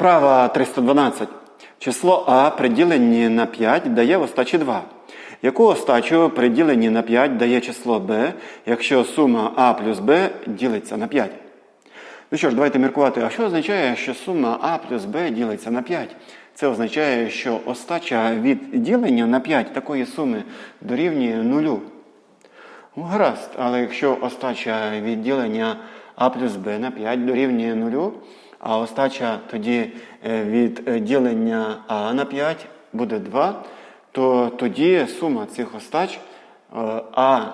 Вправа 312. Число А при діленні на 5 дає в остачі 2. Яку остачу при діленні на 5 дає число b, якщо сума А плюс Б ділиться на 5? Ну що ж, давайте міркувати. А що означає, що сума А плюс Б ділиться на 5? Це означає, що остача від ділення на 5 такої суми дорівнює нулю. Ну, гаразд, але якщо остача від ділення А плюс Б на 5 дорівнює нулю, а остача тоді е, від е, ділення А на 5 буде 2, то тоді сума цих остач е, А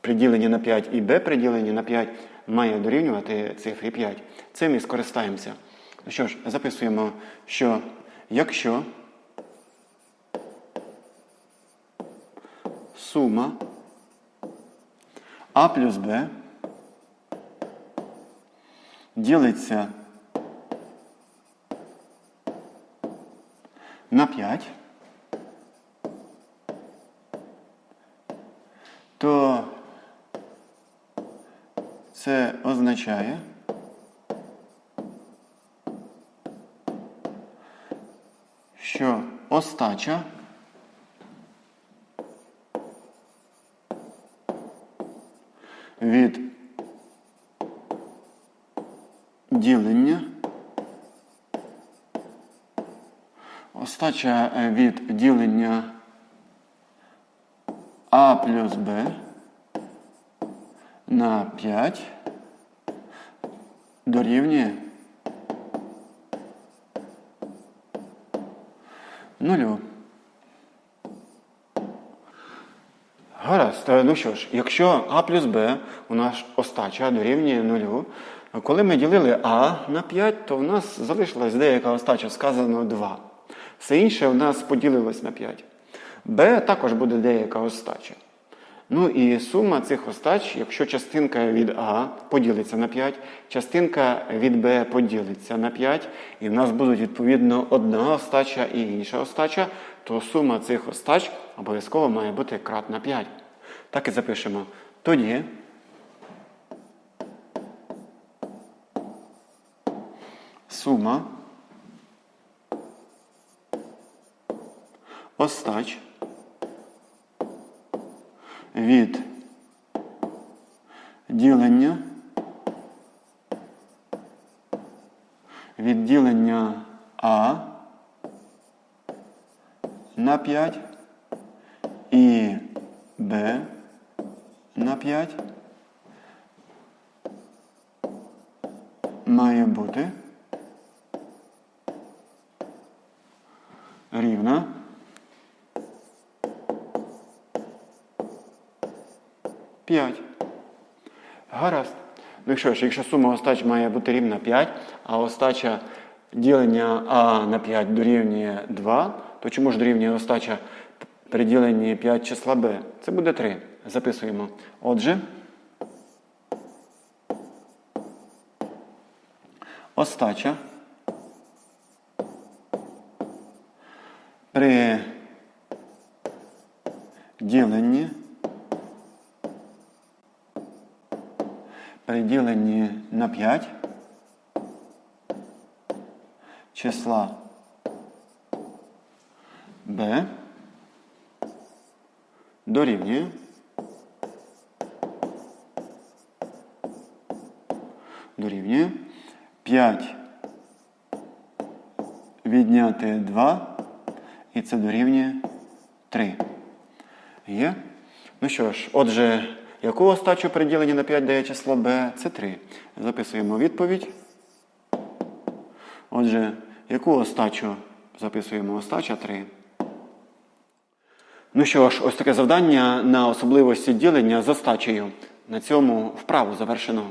при діленні на 5 і Б при діленні на 5 має дорівнювати цифрі 5. Цим і скористаємося. Ну що ж, записуємо, що якщо сума А плюс Б ділиться на 5, то це означає, що остача від ділення остача е, від ділення А плюс Б на 5 дорівнює нулю. Гаразд. Е, Ну що ж, якщо А плюс Б у нас остача дорівнює нулю, коли ми ділили А на 5, то в нас залишилась деяка остача, сказано 2. Все інше в нас поділилось на 5. Б також буде деяка остача. Ну і сума цих остач, якщо частинка від А поділиться на 5, частинка від Б поділиться на 5, і в нас будуть відповідно одна остача і інша остача, то сума цих остач обов'язково має бути кратна 5. Так і запишемо. Тоді сума остач від ділення від ділення А на 5 і Б на 5 має бути рівна П'ять. Гаразд. Ну що ж, якщо сума остач має бути рівна 5, а остача ділення А на 5 дорівнює 2, то чому ж дорівнює остача при діленні 5 числа Б? Це буде 3. Записуємо. Отже, остача при діленні при діленні на 5 числа b дорівнює дорівнює 5 відняти 2 і це дорівнює 3. Є? Ну що ж, отже, яку остачу при діленні на 5 дає число b? Це 3. Записуємо відповідь. Отже, яку остачу записуємо остача 3. Ну що ж, ось таке завдання на особливості ділення з остачею. На цьому вправу завершено.